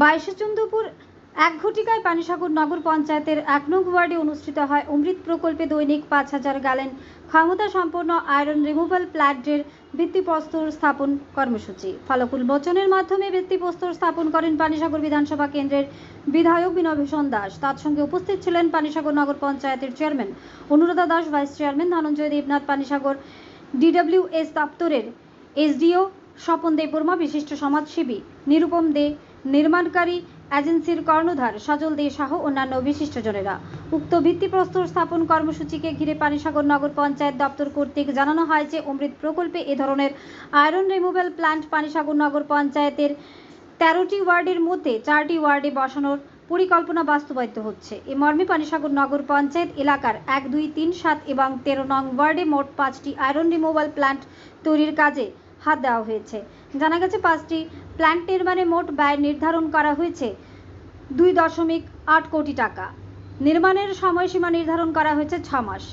বাইশে জুন এক ঘটিকায় পানিসাগর নগর পঞ্চায়েতের এক নং ওয়ার্ডে অনুষ্ঠিত হয় অমৃত প্রকল্পে দৈনিক পাঁচ হাজার গ্যালেন ক্ষমতা সম্পন্ন আয়রন রিমুভাল প্ল্যান্টের ভিত্তিপ্রস্তর স্থাপন কর্মসূচি। ফলকুল মোচনের মাধ্যমে ভিত্তিপ্রস্তর স্থাপন করেন পানিসাগর বিধানসভা কেন্দ্রের বিধায়ক বিনয় ভূষণ দাস। তার সঙ্গে উপস্থিত ছিলেন পানিসাগর নগর পঞ্চায়েতের chairman Anuradha Das, vice chairman Dhananjay Debnath, Panisagar DWS দপ্তরের এসডিও স্বপন দেববর্মা, বিশিষ্ট সমাজসেবী নিরুপম দে নির্মাণকারী এজেন্সির কর্ণধার সজল দে সহ অন্যান্য বিশিষ্টজনেরা উক্ত ভিত্তিপ্রস্তর স্থাপন কর্মসূচিকে ঘিরে পানিসাগর নগর পঞ্চায়েত দপ্তর কর্তৃক জানানো হয় যে, অমৃত প্রকল্পে এ ধরনের আয়রন রিমুভাল প্ল্যান্ট পানিসাগর নগর পঞ্চায়েতের তেরোটি ওয়ার্ডের মধ্যে চারটি ওয়ার্ডে বসানোর পরিকল্পনা বাস্তবায়িত হচ্ছে। এ মর্মে পানিসাগর নগর পঞ্চায়েত এলাকার এক, দুই, তিন, সাত এবং তেরো নং ওয়ার্ডে মোট পাঁচটি আয়রন রিমুভাল প্ল্যান্ট তৈরির কাজে হাত দেওয়া হয়েছে। জানা গেছে, পাঁচটি প্ল্যান্ট নির্মাণে মোট ব্যয় নির্ধারণ করা হয়েছে দুই দশমিক আট কোটি টাকা। নির্মাণের সময়সীমা নির্ধারণ করা হয়েছে ছ মাস।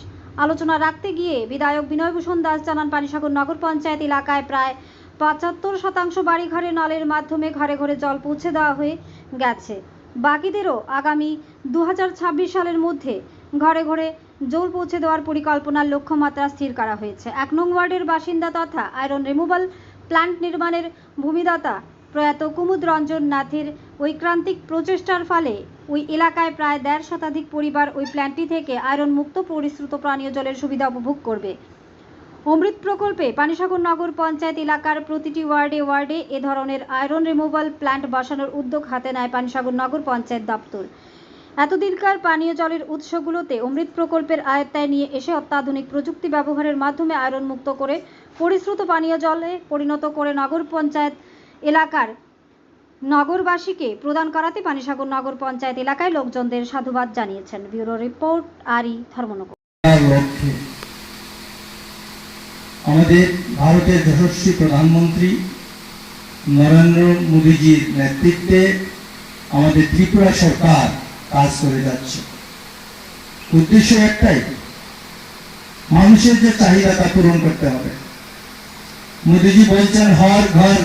আলোচনা রাখতে গিয়ে বিধায়ক বিনয়ভূষণ দাস জানান, পানিসাগর নগর পঞ্চায়েত এলাকায় প্রায় পঁচাত্তর শতাংশ বাড়িঘরে নলের মাধ্যমে ঘরে ঘরে জল পৌঁছে দেওয়া হয়ে গেছে। বাকিদেরও আগামী দু হাজার ছাব্বিশ সালের মধ্যে ঘরে ঘরে জল পৌঁছে দেওয়ার পরিকল্পনার লক্ষ্যমাত্রা স্থির করা হয়েছে। এক নং ওয়ার্ডের বাসিন্দা তথা আয়রন রিমুভাল প্ল্যান্ট নির্মাণের ভূমিদাতা প্রয়াত কুমুদ রঞ্জন নাথের ঐক্রান্তিক প্রচেষ্টার ফলে ওই এলাকায় প্রায় দেড় শতাধিক পরিবার ওই প্ল্যান্টটি থেকে আয়রন মুক্ত পরিশ্রুত পানীয় জলের সুবিধা উপভোগ করবে। অমৃত প্রকল্পে পানিসাগর নগর পঞ্চায়েত এলাকার প্রতিটি ওয়ার্ডে ওয়ার্ডে এ ধরনের আয়রন রিমুভাল প্ল্যান্ট বসানোর উদ্যোগ হাতে নেয় পানিসাগর নগর পঞ্চায়েত দপ্তর। এতদিনকার পানীয় জলের উৎসগুলোতে অমৃত প্রকল্পের আয়ত্তায় নিয়ে এসে অত্যাধুনিক প্রযুক্তি ব্যবহারের মাধ্যমে আয়রন মুক্ত করে পরিশ্রুত পানীয় জলে পরিণত করে নগর পঞ্চায়েত এলাকার নগরবাসীকে প্রদান করাতে পানিসাগর নগর পঞ্চায়েত এলাকায় লোকজনদের সাধুবাদ জানিয়েছেন। ব্যুরো রিপোর্ট, আরি, ধর্মনগর। আমাদের ভারতের যশস্বী প্রধানমন্ত্রী নরেন্দ্র মোদীজির নেতৃত্বে আমাদের ত্রিপুরা সরকার কাজ করে যাচ্ছে। উদ্দেশ্য একটাই, মানুষের যে চাহিদা তা পূরণ করতে হবে। মোদীজি বলছেন, হর ঘর,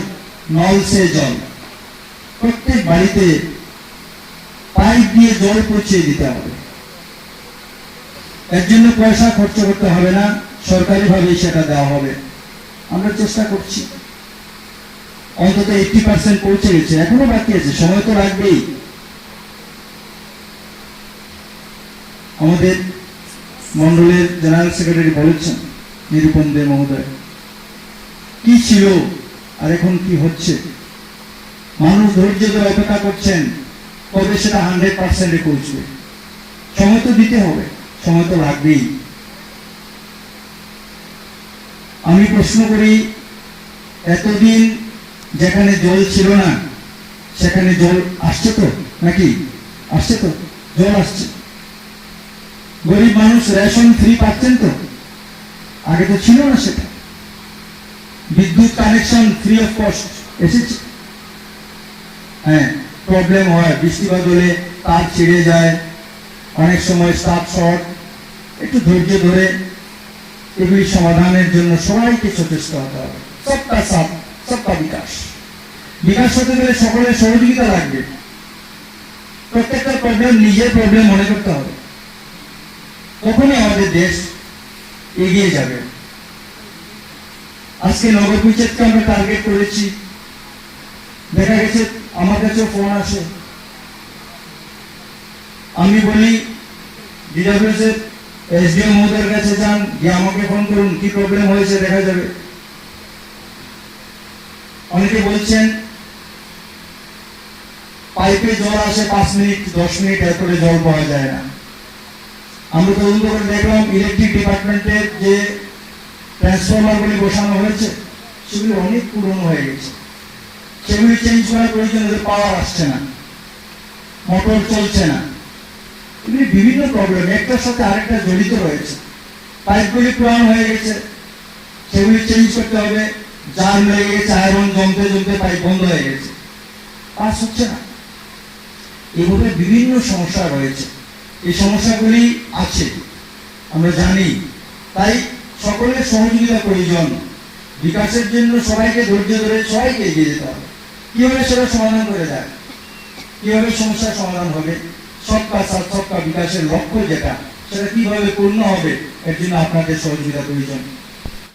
নল সে জল। প্রত্যেক বাড়িতে পাইপ দিয়ে জল পৌঁছে দিতে হবে। এর জন্য পয়সা খরচ করতে হবে না সরকারি ভাবে সেটা দেওয়া হবে। আমরা চেষ্টা করছি। অন্তত এইটি পার্সেন্ট পৌঁছে গেছে, এখনও বাকি আছে, সময় তো লাগবেই। আমাদের মন্ডলের জেনারেল সেক্রেটারি বলেছেন নিরূপম দে মহোদয়। কি ছিল আর এখন কি হচ্ছে? মানুষ ধৈর্য ধরে অপেক্ষা করছেন, কবে সেটা হান্ড্রেড পার্সেন্টে পৌঁছবে? সময় তো দিতে হবে, সময় তো লাগবেই। আমি প্রশ্ন করি, এতদিন যেখানে জল ছিল না, সেখানে জল আসছে তো? নাকি? আসছে তো? জল আসছে। গরিব মানুষ রেশন ফ্রি পাচ্ছেন তো? আগে তো ছিল না সেটা। বিদ্যুৎ কানেকশন ফ্রি অফ কস্ট এসেছে। হ্যাঁ প্রবলেম হয় বৃষ্টিপাত হলে তার ছিঁড়ে যায়, অনেক সময় স্টাফ শর্ট একটু ধৈর্য ধরে এগুলি সমাধানের জন্য সবাইকে সচেষ্ট হতে হবে। সবটা সাপ, সবটা বিকাশ। বিকাশ হতে গেলে সকলের সহযোগিতা লাগবে। প্রত্যেকটা প্রবলেম নিজের প্রবলেম মনে করতে হবে। তখনই আমাদের দেশ এগিয়ে যাবে। আজকে নগর পঞ্চায়েতকে আমরা টার্গেট করেছি। দেখা গেছে আমার কাছেও ফোন আসে। আমি বলি ডিডাব্লিউএস এর এসডিও মহোদয়ের কাছে যান, গিয়ে আমাকে ফোন করুন, কি প্রবলেম হয়েছে দেখা যাবে। অনেকে বলছেন পাইপে জল আসে পাঁচ মিনিট, দশ মিনিট, এরপরে জল পাওয়া যায় না। আমরা তদন্ত করে দেখলাম ইলেকট্রিক ডিপার্টমেন্টের যে ট্রান্সফরমার গুলি বসানো হয়েছে, সেগুলি অনেক পুরনো হয়ে গেছে। সেগুলি চেঞ্জ করার প্রয়োজন পাওয়ার আসছে না মোটর চলছে না। এগুলি বিভিন্ন প্রবলেম একটার সাথে আরেকটা জড়িত রয়েছে। পাইপগুলি পুরানো হয়ে গেছে, সেগুলি চেঞ্জ করতে হবে। জাম লেগে গেছে আয়রন জমতে জমতে পাইপ বন্ধ হয়ে গেছে। পাস হচ্ছে না। এভাবে বিভিন্ন সমস্যা রয়েছে। এই সমস্যাগুলি আছে। আমরা জানি। তাই সকলের সহযোগিতা প্রয়োজন বিকাশের জন্য সবাইকে ধৈর্য ধরে সবাইকে এগিয়ে যেতে হবে। কীভাবে সেটা সমাধান করে দেয় কীভাবে সমস্যার সমাধান হবে? সবকা সাত সবকা বিকাশের লক্ষ্য যেটা, সেটা কীভাবে পূর্ণ হবে? এর জন্য আপনাদের সহযোগিতা প্রয়োজন